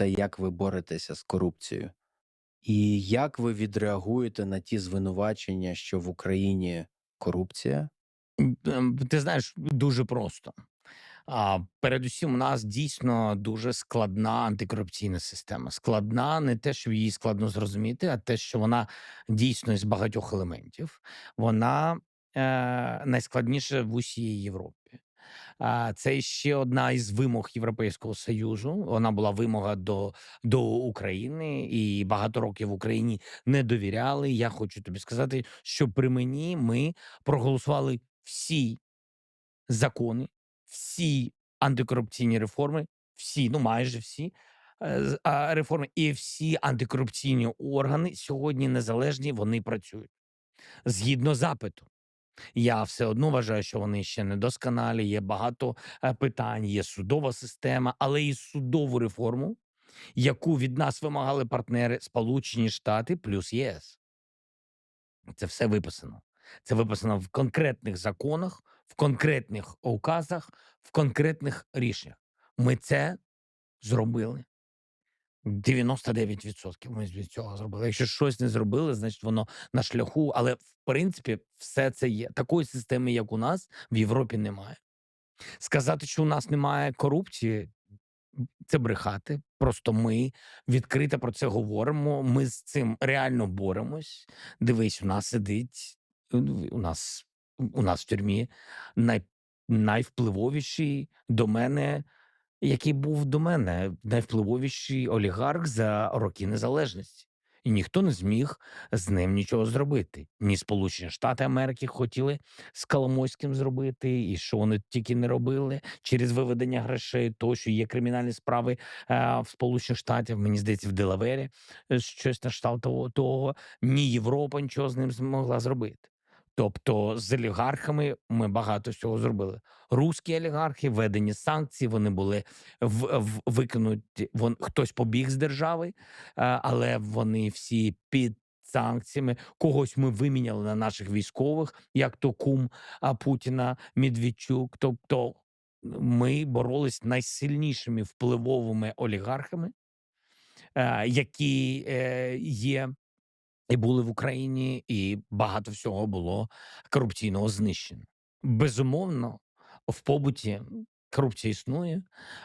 те, як ви боретеся з корупцією. І як ви відреагуєте на ті звинувачення, що в Україні корупція? Ем, Ти знаєш, дуже просто. А, передусім, у нас дійсно дуже складна антикорупційна система. Складна не те, що її складно зрозуміти, а те, що вона дійсно з багатьох елементів. Вона е, найскладніша в усій Європі. Це ще одна із вимог Європейського Союзу. Вона була вимога до, до України, і багато років в Україні не довіряли. Я хочу тобі сказати, що при мені ми проголосували всі закони, всі антикорупційні реформи, всі, ну майже всі е, реформи, і всі антикорупційні органи сьогодні незалежні, вони працюють згідно запиту. Я все одно вважаю, що вони ще не досконалі. Є багато е, питань, є судова система, але і судову реформу, яку від нас вимагали партнери Сполучені Штати плюс ЄС. Це все виписано. Це виписано в конкретних законах, в конкретних указах, в конкретних рішеннях. Ми це зробили. 99% ми з цього зробили. Якщо щось не зробили, значить воно на шляху. Але в принципі все це є. Такої системи, як у нас, в Європі немає. Сказати, що у нас немає корупції, це брехати. Просто ми відкрито про це говоримо. Ми з цим реально боремось. Дивись, у нас сидить е, у нас у нас в тюрмі най, найвпливовіший до мене, який був до мене, найвпливовіший олігарх за роки незалежності. І ніхто не зміг з ним нічого зробити. Ні Сполучені Штати Америки хотіли з Коломойським зробити, і що вони тільки не робили через виведення грошей, то що є кримінальні справи е, в Сполучених Штатів, мені здається, в Делавері е, щось на того, того. Ні Європа нічого з ним змогла зробити. Тобто з олігархами ми багато всього зробили. Руські олігархи, введені санкції, вони були в, в, викинуті. Вон хтось побіг з держави, е, але вони всі під санкціями. Когось ми виміняли на наших військових, як то кум Путіна Медведчук. Тобто ми боролись найсильнішими впливовими олігархами, е, які е, є і були в Україні, і багато всього було корупційного знищено. Безумовно, в побуті корупція існує,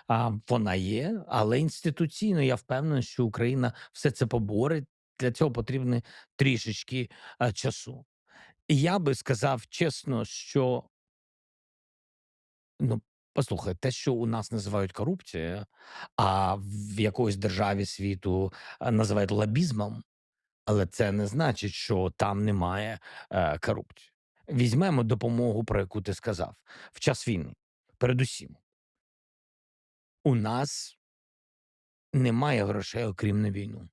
а вона є, але інституційно я впевнений, що Україна все це поборить. Для цього потрібно трішечки часу. І я би сказав чесно, що ну. Послухай, те, що у нас називають корупцією, а в якоїсь державі світу називають лобізмом, але це не значить, що там немає е, корупції. Візьмемо допомогу, про яку ти сказав, в час війни. Передусім, у нас немає грошей, окрім на війну.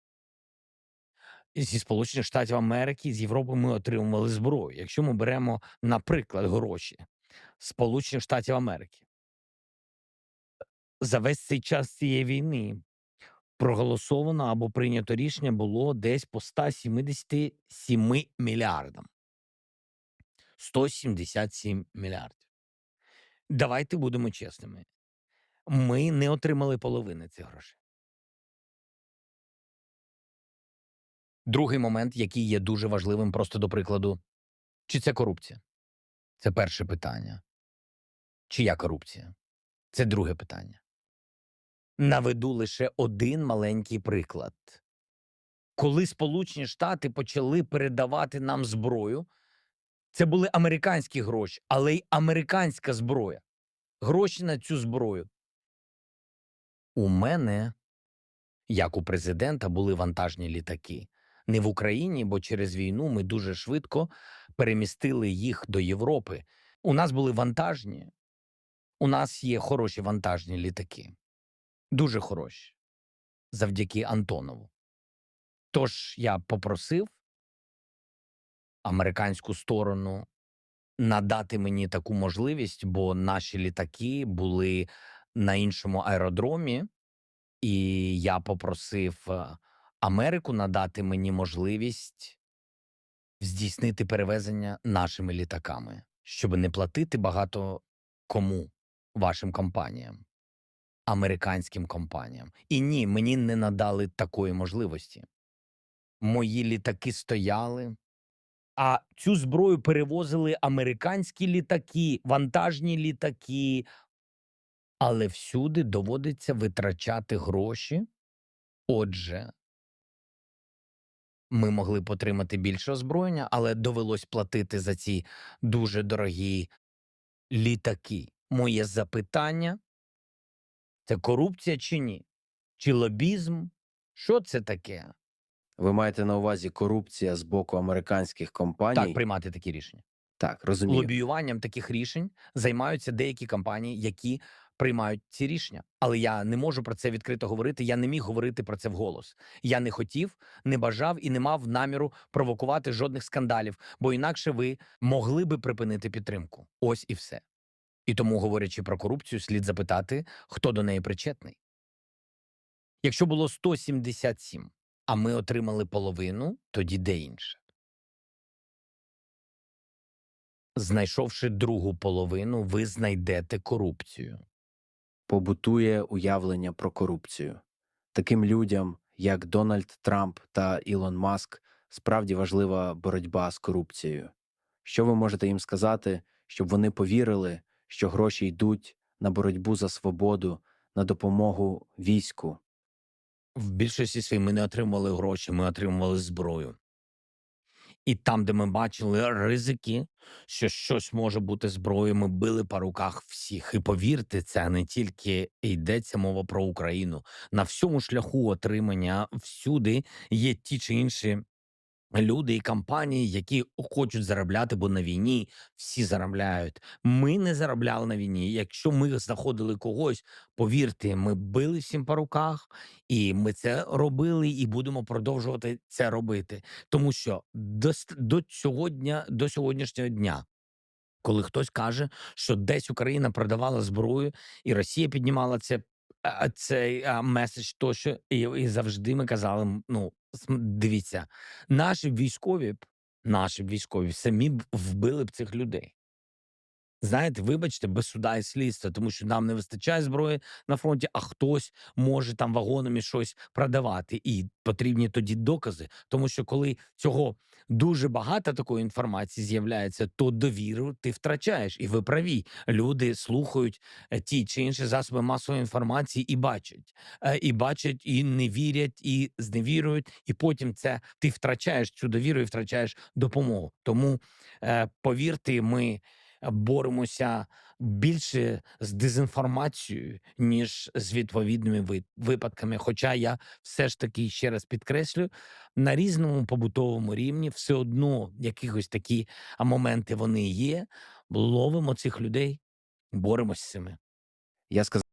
Зі Сполучених Штатів Америки, з Європи ми отримували зброю. Якщо ми беремо, наприклад, гроші Сполучених Штатів Америки, за весь цей час цієї війни проголосовано або прийнято рішення було десь по 177 мільярдам. 177 мільярдів. Давайте будемо чесними. Ми не отримали половини цих грошей. Другий момент, який є дуже важливим, просто до прикладу, чи це корупція? Це перше питання. Чия корупція? Це друге питання. Наведу лише один маленький приклад. Коли Сполучені Штати почали передавати нам зброю, це були американські гроші, але й американська зброя. Гроші на цю зброю. У мене, як у президента, були вантажні літаки. Не в Україні, бо через війну ми дуже швидко перемістили їх до Європи. У нас були вантажні, у нас є хороші вантажні літаки. Дуже хороші. Завдяки Антонову. Тож я попросив американську сторону надати мені таку можливість, бо наші літаки були на іншому аеродромі, і я попросив е, Америку надати мені можливість здійснити перевезення нашими літаками, щоб не платити багато кому вашим компаніям. Американським компаніям. І ні, мені не надали такої можливості. Мої літаки стояли, а цю зброю перевозили американські літаки, вантажні літаки. Але всюди доводиться витрачати гроші. Отже, ми могли б отримати більше озброєння, але довелось платити за ці дуже дорогі літаки. Моє запитання це корупція чи ні? Чи лобізм? Що це таке? Ви маєте на увазі корупція з боку американських компаній? Так, приймати такі рішення. Так, розумію. Лобіюванням таких рішень займаються деякі компанії, які приймають ці рішення. Але я не можу про це відкрито говорити. Я не міг говорити про це вголос. Я не хотів, не бажав і не мав наміру провокувати жодних скандалів, бо інакше ви могли би припинити підтримку. Ось і все. І тому, говорячи про корупцію, слід запитати, хто до неї причетний. Якщо було 177, а ми отримали половину, тоді де інше. Знайшовши другу половину, ви знайдете корупцію. Побутує уявлення про корупцію. Таким людям, як Дональд Трамп та Ілон Маск, справді важлива боротьба з корупцією. Що ви можете їм сказати, щоб вони повірили, що гроші йдуть на боротьбу за свободу, на допомогу війську? В більшості своїй ми не отримували гроші, ми отримували зброю. І там, де ми бачили ризики, що щось може бути зброєю, ми били по руках всіх. І повірте, це не тільки йдеться мова про Україну. На всьому шляху отримання всюди є ті чи інші люди і компанії, які хочуть заробляти, бо на війні всі заробляють. Ми не заробляли на війні. Якщо ми знаходили когось, повірте, ми били всім по руках, і ми це робили, і будемо продовжувати це робити. Тому що до, до сьогодні, до сьогоднішнього дня. Коли хтось каже, що десь Україна продавала зброю, і Росія піднімала це, цей а, меседж тощо, і, і завжди ми казали: ну дивіться, наші військові б, наші військові самі б вбили б цих людей. Знаєте, вибачте, без суда і слідства, тому що нам не вистачає зброї на фронті, а хтось може там вагонами щось продавати. І потрібні тоді докази. Тому що коли цього дуже багато такої інформації з'являється, то довіру ти втрачаєш. І ви праві. Люди слухають е, ті чи інші засоби масової інформації і бачать, Е, і бачать, і не вірять, і зневірують. І потім це ти втрачаєш цю довіру і втрачаєш допомогу. Тому е, повірте, ми боремося більше з дезінформацією, ніж з відповідними випадками. Хоча я все ж таки ще раз підкреслю, на різному побутовому рівні все одно якихось такі моменти вони є. Ловимо цих людей, боремося з цими. Я сказав.